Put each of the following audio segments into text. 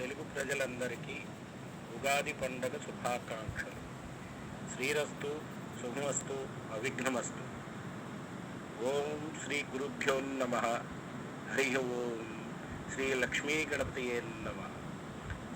తెలుగు ప్రజలందరికీ ఉగాది పండగ శుభాకాంక్షలు. శ్రీరస్తు శుభమస్తు అవిఘ్నమస్తు. ఓం శ్రీ గురుభ్యో నమ. హరి ఓం శ్రీ లక్ష్మీ గణపతియే నమ.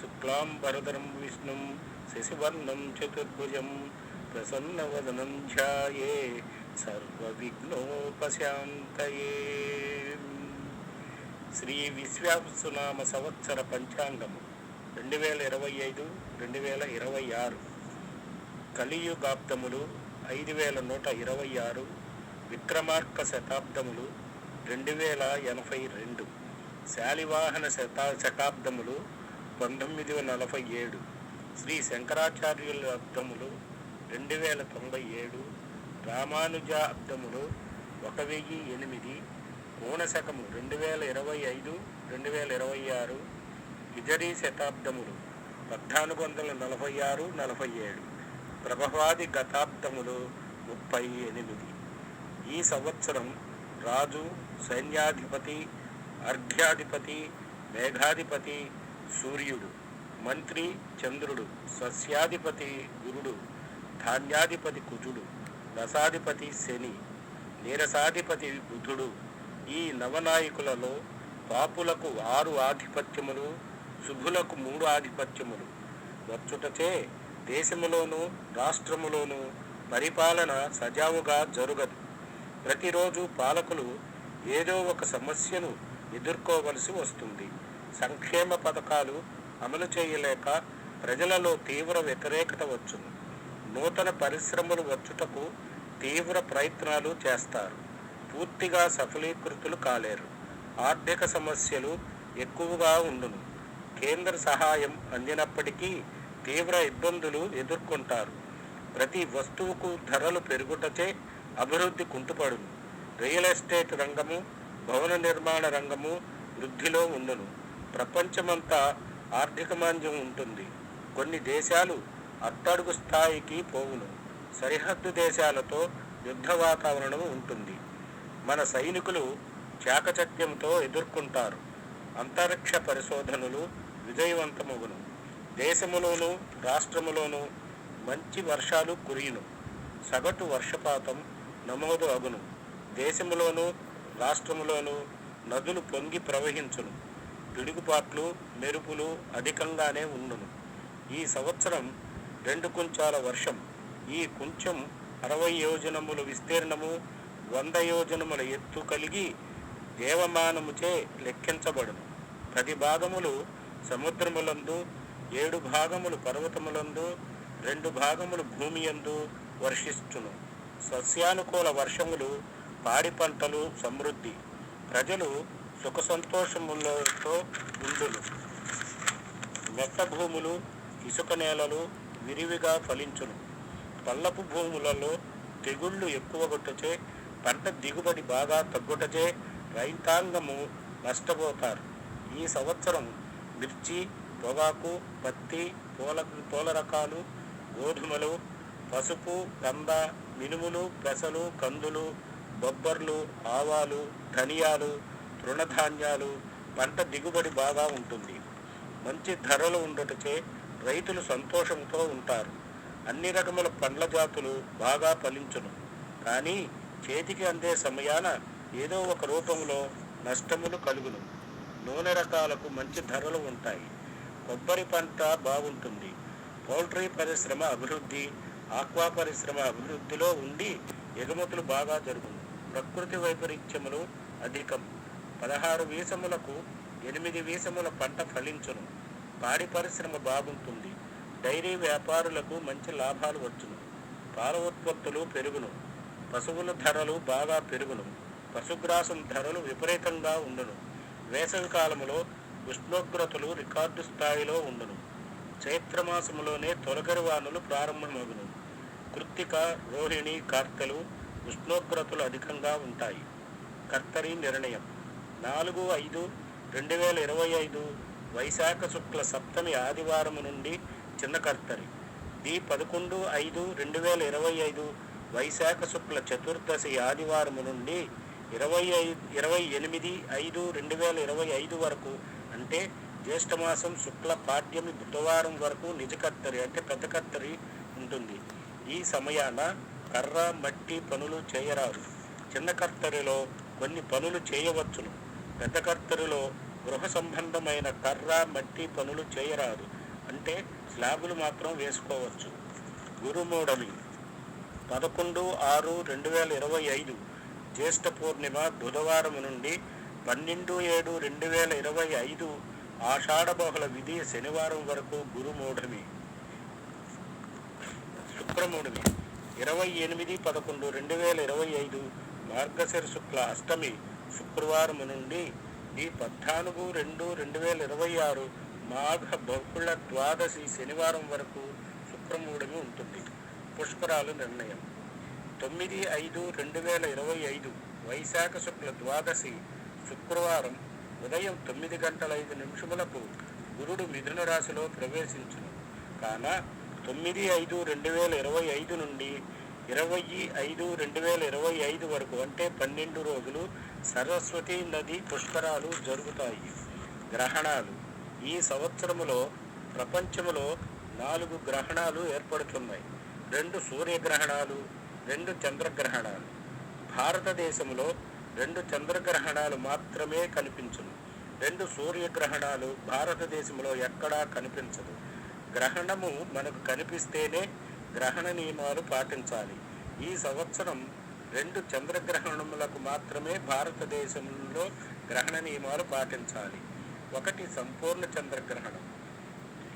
శుక్లాం వరదరం విష్ణుం శశివర్ణం చతుర్భుజం ప్రసన్నవదనం ధ్యాయే. సర్వవిఘ్నోపశాంతయే. శ్రీ విశ్వాసునామ సంవత్సర పంచాంగము రెండు వేల ఇరవై ఐదు రెండు వేల ఇరవై ఆరు. కలియుగాబ్దములు ఐదు వేల నూట ఇరవై ఆరు. విక్రమార్క శతాబ్దములు రెండు వేల ఎనభై రెండు. శాలివాహన శతా శతాబ్దములు పంతొమ్మిది వందల నలభై ఏడు. శ్రీ శంకరాచార్యుల అబ్దములు రెండు వేల తొంభై ఏడు. రామానుజ అబ్దములు ఒక వెయ్యి ఎనిమిది. కోనశకము రెండు వేల ఇరవై ఐదు రెండు వేల ఇరవై ఆరు హిజరీ శతాబ్దములు పద్నాలుగు వందల నలభై ఆరు నలభై ఏడు. ప్రభవాది గతాబ్దములు ముప్పై ఎనిమిది. ఈ సంవత్సరం రాజు సైన్యాధిపతి అర్ఘ్యాధిపతి మేఘాధిపతి సూర్యుడు మంత్రి చంద్రుడు సస్యాధిపతి గురుడు ధాన్యాధిపతి కుజుడు దశాధిపతి శని నీరసాధిపతి బుధుడు ఈ నవనాయకులలో పాపులకు ఆరు ఆధిపత్యములు శుభులకు మూడు ఆధిపత్యములు. వచ్చుటచే దేశములోను రాష్ట్రములోను పరిపాలన సజావుగా జరుగదు. ప్రతిరోజు పాలకులు ఏదో ఒక సమస్యను ఎదుర్కోవలసి వస్తుంది. సంక్షేమ పథకాలు అమలు చేయలేక ప్రజలలో తీవ్ర వ్యతిరేకత వచ్చును. నూతన పరిశ్రమలు వచ్చుటకు తీవ్ర ప్రయత్నాలు చేస్తారు. పూర్తిగా సఫలీకృతులు కాలేరు. ఆర్థిక సమస్యలు ఎక్కువగా ఉండును. కేంద్ర సహాయం అందినప్పటికీ తీవ్ర ఇబ్బందులు ఎదుర్కొంటారు. ప్రతి వస్తువుకు ధరలు పెరుగుటచే అభివృద్ధి కుంటుపడును. రియల్ ఎస్టేట్ రంగము భవన నిర్మాణ రంగము వృద్ధిలో ఉండును. ప్రపంచమంతా ఆర్థిక మాంద్యం ఉంటుంది. కొన్ని దేశాలు అట్టడుగు స్థాయికి పోవును. సరిహద్దు దేశాలతో యుద్ధ వాతావరణం ఉంటుంది. మన సైనికులు చాకచక్యంతో ఎదుర్కొంటారు. అంతరిక్ష పరిశోధనలు విజయవంతమగును. దేశములోను రాష్ట్రములోను మంచి వర్షాలు కురియును. సగటు వర్షపాతం నమోదు అగును. దేశములోను రాష్ట్రములోను నదులు పొంగి ప్రవహించును. పిడుగుపాట్లు మెరుపులు అధికంగానే ఉండును. ఈ సంవత్సరం రెండు కుంచాల వర్షం ఈ కుంచం అరవై యోజనములు విస్తీర్ణము వంద యోజనముల ఎత్తు కలిగి దేవమానముచే లెక్కించబడును. పది భాగములు సముద్రములందు ఏడు భాగములు పర్వతములందు రెండు భాగములు భూమి యందు వర్షిస్తును. సస్యానుకూల వర్షములు పాడి పంటలు సమృద్ధి. ప్రజలు సుఖ సంతోషములతో ఉండును. మెట్ట భూములు ఇసుక నేలలు విరివిగా ఫలించును. పల్లపు భూములలో తెగుళ్ళు ఎక్కువ కొట్టచే పంట దిగుబడి బాగా తగ్గుటచే రైతాంగము నష్టపోతారు. ఈ సంవత్సరం మిర్చి పొగాకు పత్తి పూల పూల రకాలు గోధుమలు పసుపు కంద మినుములు పెసలు కందులు బొబ్బర్లు ఆవాలు ధనియాలు తృణధాన్యాలు పంట దిగుబడి బాగా ఉంటుంది. మంచి ధరలు ఉండటచే రైతులు సంతోషంతో ఉంటారు. అన్ని రకముల పండ్ల జాతులు బాగా ఫలించును కానీ చేతికి అందే సమయాన ఏదో ఒక రూపంలో నష్టములు కలుగును. నూనె రకాలకు మంచి ధరలు ఉంటాయి. కొబ్బరి పంట బాగుంటుంది. పౌల్ట్రీ పరిశ్రమ అభివృద్ధి ఆక్వా పరిశ్రమ అభివృద్ధిలో ఉండి ఎగుమతులు బాగా జరుగును. ప్రకృతి వైపరీత్యములు అధికం. పదహారు వీసములకు ఎనిమిది వీసముల పంట ఫలించును. పాడి పరిశ్రమ బాగుంటుంది. డైరీ వ్యాపారులకు మంచి లాభాలు వచ్చును. పాల ఉత్పత్తులు పెరుగును. పశువుల ధరలు బాగా పెరుగును. పశుగ్రాసం ధరలు విపరీతంగా ఉండును. వేసవి కాలంలో ఉష్ణోగ్రతలు రికార్డు స్థాయిలో ఉండును. చైత్రమాసములోనే తొలగరి వానలు ప్రారంభమగును. కృత్తిక రోహిణి కార్తెలు ఉష్ణోగ్రతలు అధికంగా ఉంటాయి. కర్తరి నిర్ణయం. నాలుగు ఐదు రెండు వేల ఇరవై ఐదు వైశాఖ శుక్ల సప్తమి ఆదివారం నుండి చిన్న కర్తరి. ది పదకొండు ఐదు రెండు వేల ఇరవై ఐదు వైశాఖ శుక్ల చతుర్దశి ఆదివారము నుండి ఇరవై ఐదు ఇరవై ఎనిమిది ఐదు రెండు వేల ఇరవై ఐదు వరకు అంటే జ్యేష్ఠమాసం శుక్ల పాడ్యమి బుధవారం వరకు నిజకత్తరి అంటే పెద్ద కత్తరి ఉంటుంది. ఈ సమయాన కర్ర మట్టి పనులు చేయరాదు. చిన్న కర్తరిలో కొన్ని పనులు చేయవచ్చును. పెద్ద కర్తరిలో గృహ సంబంధమైన కర్ర మట్టి పనులు చేయరాదు. అంటే స్లాబులు మాత్రం వేసుకోవచ్చు. గురుమూఢమి పదకొండు ఆరు రెండు వేల ఇరవై ఐదు జ్యేష్ఠ పూర్ణిమ బుధవారం నుండి పన్నెండు ఏడు రెండు వేల ఇరవై ఐదు ఆషాఢబహుళ విధి శనివారం వరకు గురుమూఢమి శుక్రమూఢమి ఇరవై ఎనిమిది పదకొండు రెండు వేల ఇరవై ఐదు మార్గశిర శుక్ల అష్టమి శుక్రవారం నుండి ఈ పద్నాలుగు రెండు రెండు వేల ఇరవై ఆరు మాఘ బహుళ ద్వాదశి శనివారం వరకు శుక్రమూఢమి ఉంటుంది. పుష్కరాలు నిర్ణయం. తొమ్మిది ఐదు రెండు వేల ఇరవై ఐదు వైశాఖ శుక్ల ద్వాదశి శుక్రవారం ఉదయం తొమ్మిది గంటల ఐదు నిమిషములకు గురుడు మిథున రాశిలో ప్రవేశించును. కాన తొమ్మిది ఐదు రెండు వేల ఇరవై ఐదు నుండి ఇరవై ఐదు రెండు వేల ఇరవై ఐదు వరకు అంటే పన్నెండు రోజులు సరస్వతి నది పుష్కరాలు జరుగుతాయి. గ్రహణాలు. ఈ సంవత్సరములో ప్రపంచములో నాలుగు గ్రహణాలు ఏర్పడుతున్నాయి. రెండు సూర్యగ్రహణాలు రెండు చంద్రగ్రహణాలు. భారతదేశంలో రెండు చంద్రగ్రహణాలు మాత్రమే కనిపించును. రెండు సూర్యగ్రహణాలు భారతదేశంలో ఎక్కడా కనిపించదు. గ్రహణము మనకు కనిపిస్తేనే గ్రహణ నియమాలు పాటించాలి. ఈ సంవత్సరం రెండు చంద్రగ్రహణములకు మాత్రమే భారతదేశంలో గ్రహణ నియమాలు పాటించాలి. ఒకటి సంపూర్ణ చంద్రగ్రహణం.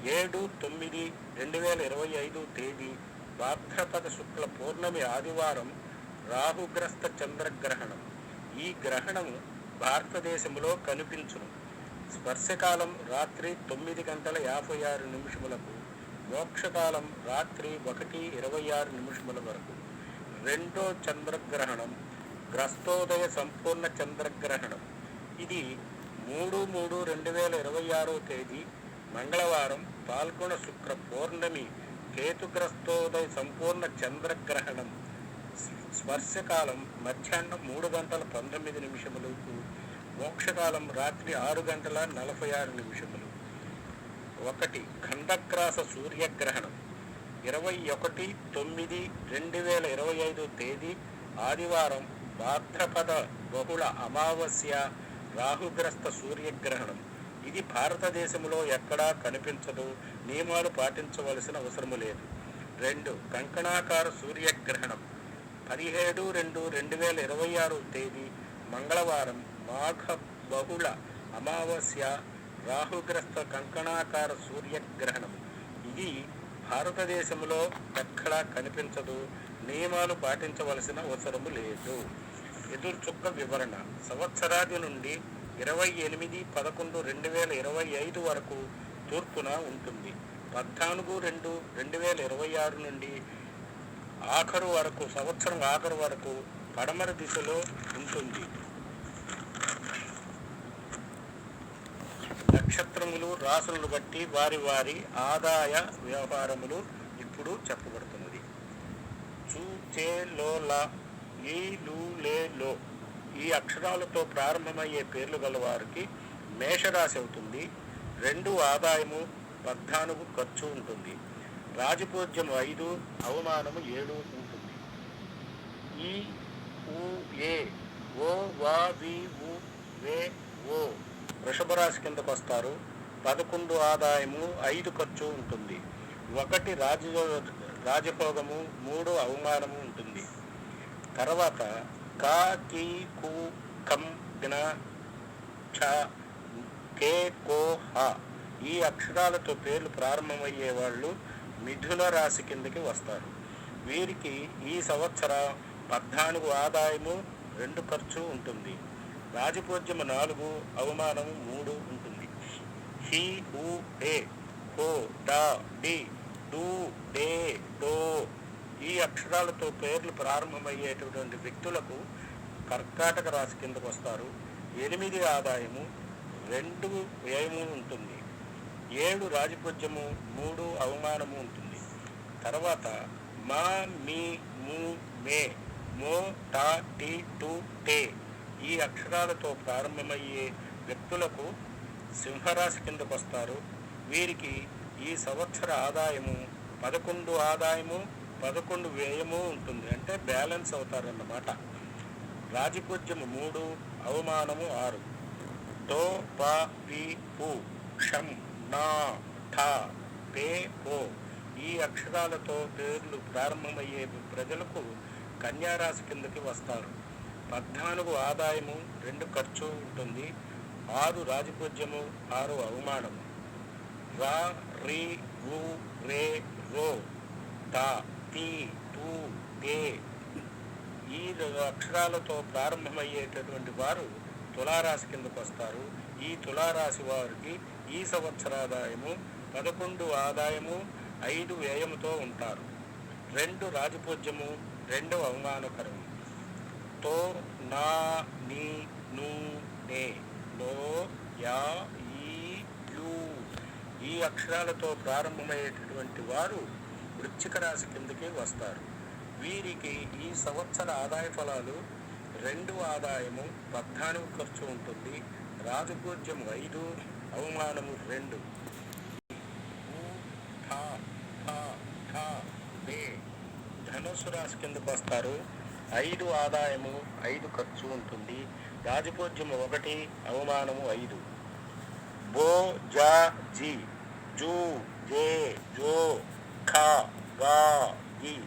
ఏడు తొమ్మిది రెండు వేల ఇరవై ఐదు తేదీ భాద్రపద శుక్ల పౌర్ణమి ఆదివారం రాహుగ్రస్త చంద్రగ్రహణం. ఈ గ్రహణము భారతదేశంలో కనిపించును. స్పర్శకాలం రాత్రి తొమ్మిది గంటల యాభై ఆరు నిమిషములకు మోక్షకాలం రాత్రి ఒకటి ఇరవై ఆరు నిమిషముల వరకు. రెండో చంద్రగ్రహణం గ్రస్తోదయ సంపూర్ణ చంద్రగ్రహణం. ఇది మూడు మూడు రెండు వేల ఇరవై ఆరో తేదీ మంగళవారం పాల్గొన శుక్ర పౌర్ణమి కేతుగ్రస్తోదయ సంపూర్ణ చంద్రగ్రహణం. స్పర్శకాలం మధ్యాహ్నం మూడు గంటల పంతొమ్మిది నిమిషములకు మోక్షకాలం రాత్రి ఆరు గంటల నలభై ఆరు నిమిషములు. ఒకటి ఖండగ్రాస సూర్యగ్రహణం. ఇరవై ఒకటి తొమ్మిది రెండు వేల ఇరవై ఐదు తేదీ ఆదివారం భాద్రపద బహుళ అమావాస్య రాహుగ్రస్త సూర్యగ్రహణం. ఇది భారతదేశంలో ఎక్కడా కనిపించదు. నియమాలు పాటించవలసిన అవసరము లేదు. రెండు కంకణాకార సూర్యగ్రహణం. పదిహేడు రెండు రెండు వేల ఇరవై ఆరు తేదీ మంగళవారం మాఘ బహుళ అమావాస్య రాహుగ్రస్త కంకణాకార సూర్యగ్రహణం. ఇది భారతదేశంలో ఎక్కడా కనిపించదు. నియమాలు పాటించవలసిన అవసరము లేదు. ఎదురు చుక్క వివరణ. సంవత్సరాది నుండి ఇరవై ఎనిమిది పదకొండు రెండు వేల ఇరవై ఐదు వరకు తూర్పున ఉంటుంది. పద్నాలుగు రెండు రెండు వేల ఇరవై ఆరు నుండి ఆఖరు వరకు సంవత్సరం ఆఖరు వరకు పడమర దిశలో ఉంటుంది. నక్షత్రములు రాసులను బట్టి వారి వారి ఆదాయ వ్యవహారములు ఇప్పుడు చెప్పబడుతున్నది. చూ చే లో లా ఈ లే లో ఈ అక్షరాలతో ప్రారంభమయ్యే పేర్లు గలవారికి మేషరాశి అవుతుంది. రెండు ఆదాయము పద్నాలుగు ఖర్చు ఉంటుంది. రాజపూజ్యం ఐదు అవమానము ఏడు ఉంటుంది. ఈ ఉ ఏ ఓ వా వి ఉ వే ఓ వృషభ రాశి కిందకు వస్తారు. పదకొండు ఆదాయము ఐదు ఖర్చు ఉంటుంది. ఒకటి రాజ రాజభోగము మూడు అవమానము ఉంటుంది. తర్వాత కా కీ కు కం గ్న ఛ కే కో హ ఈ అక్షరాలతో పేర్లు ప్రారంభమయ్యే వాళ్ళు మిథున రాశి కిందకి వస్తారు. వీరికి ఈ సంవత్సర పద్నాలుగు ఆదాయము రెండు ఖర్చు ఉంటుంది. రాజపూజ్యము నాలుగు అవమానము మూడు ఉంటుంది. హీ హూ డే హో డా డి డూ డే డో ఈ అక్షరాలతో పేర్లు ప్రారంభమయ్యేటటువంటి వ్యక్తులకు కర్కాటక రాశి కిందకు వస్తారు. ఎనిమిది ఆదాయము రెండు వ్యయము ఉంటుంది. ఏడు రాజపూజ్యము మూడు అవమానము ఉంటుంది. తర్వాత మా మీ ము మే మో టా టీ టు టే ఈ అక్షరాలతో ప్రారంభమయ్యే వ్యక్తులకు సింహరాశి కిందకు వస్తారు. వీరికి ఈ సంవత్సర ఆదాయము పదకొండు ఆదాయము పదకొండు వ్యయము ఉంటుంది. అంటే బ్యాలెన్స్ అవుతారన్నమాట. రాజపూజ్యము మూడు అవమానము ఆరు. తో ప పి పు క్షం నా ఠ పే పో ఈ అక్షరాలతో పేర్లు ప్రారంభమయ్యే ప్రజలకు కన్యారాశి కిందకి వస్తారు. పద్నాలుగు ఆదాయము రెండు ఖర్చు ఉంటుంది. ఆరు రాజపూజ్యము ఆరు అవమానము. రా రీ రు రే రో తా తి టు టే ఈ అక్షరాలతో ప్రారంభమయ్యేటటువంటి వారు తులారాశి కిందకు వస్తారు. ఈ తులారాశి వారికి ఈ సంవత్సరాదాయము పదకొండు ఆదాయము ఐదు వ్యయముతో ఉంటారు. రెండు రాజపూజ్యము రెండు అవమానకరము తో నా నీ నూ నే. లో యా ఈ లు ఈ అక్షరాలతో ప్రారంభమయ్యేటటువంటి వారు వృశ్చిక రాశి కిందకి వస్తారు. వీరికి ఈ సంవత్సర ఆదాయ ఫలాలు రెండు ఆదాయము పద్నాలుగు ఖర్చు ఉంటుంది. రాజపూజ్యం ఐదు అవమానము రెండు. ఊ, ధనుసు రాశి కిందకు వస్తారు. ఐదు ఆదాయము ఐదు ఖర్చు ఉంటుంది. రాజపూజ్యము ఒకటి అవమానము ఐదు. బో జా జి. జూ జే జో. ఖ గా ఈ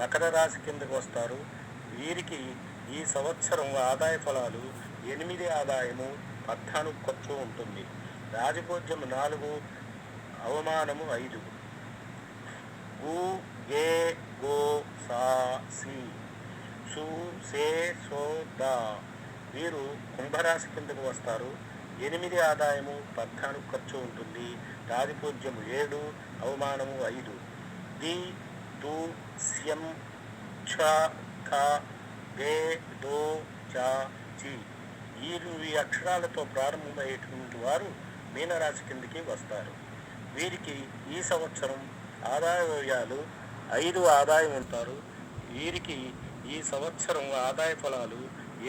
మకర రాశి కిందకు వస్తారు. వీరికి ఈ సంవత్సరం ఆదాయ ఫలాలు ఎనిమిది ఆదాయము పద్నాలుగు ఖర్చు ఉంటుంది. రాజపూజ్యం నాలుగు అవమానము ఐదు. గు గే గో సా సి. సు సే సో దా. వీరు కుంభరాశి కిందకు వస్తారు. ఎనిమిది ఆదాయము పద్నాలుగు ఖర్చు ఉంటుంది. రాజపూజ్యము ఏడు అవమానము ఐదు. ది దు స్యం ఛ థ దే దో చ చి ఈ ఈ అక్షరాలతో ప్రారంభమయ్యేటువంటి వారు మీనరాశి కిందకి వస్తారు. వీరికి ఈ సంవత్సరం ఆదాయ వ్యయాలు ఐదు ఆదాయం ఉంటారు. వీరికి ఈ సంవత్సరం ఆదాయ ఫలాలు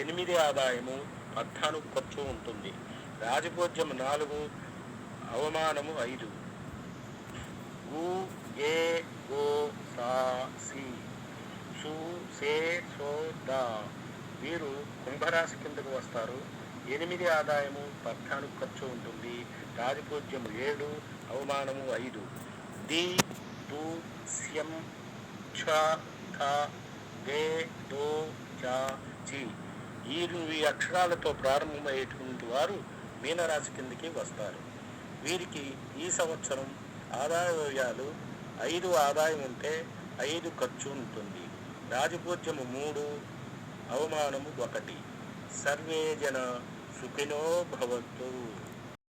ఎనిమిది ఆదాయము పద్నాలుగు ఖర్చు ఉంటుంది. రాజభోజ్యం నాలుగు అవమానము ఐదు. ఊ ఏ గో సా సి. సు సే సో దా వీరు కుంభరాశి కిందకు వస్తారు. ఎనిమిది ఆదాయము పద్నాలుగు ఖర్చు ఉంటుంది. రాజపూజ్యం ఏడు అవమానము ఐదు. ది దు స్యం ఛ ఖ దే దో చ చి. ఈ ఈ అక్షరాలతో ప్రారంభమయ్యేటువంటి వారు మీనరాశి కిందకి వస్తారు. వీరికి ఈ సంవత్సరం ఆదాయ వ్యయాలు ఐదు ఆదాయం ఉంటే ఐదు ఖర్చు ఉంటుంది. రాజపూజ్యము మూడు అవమానము ఒకటి. సర్వే జన సుఖినో భవంతు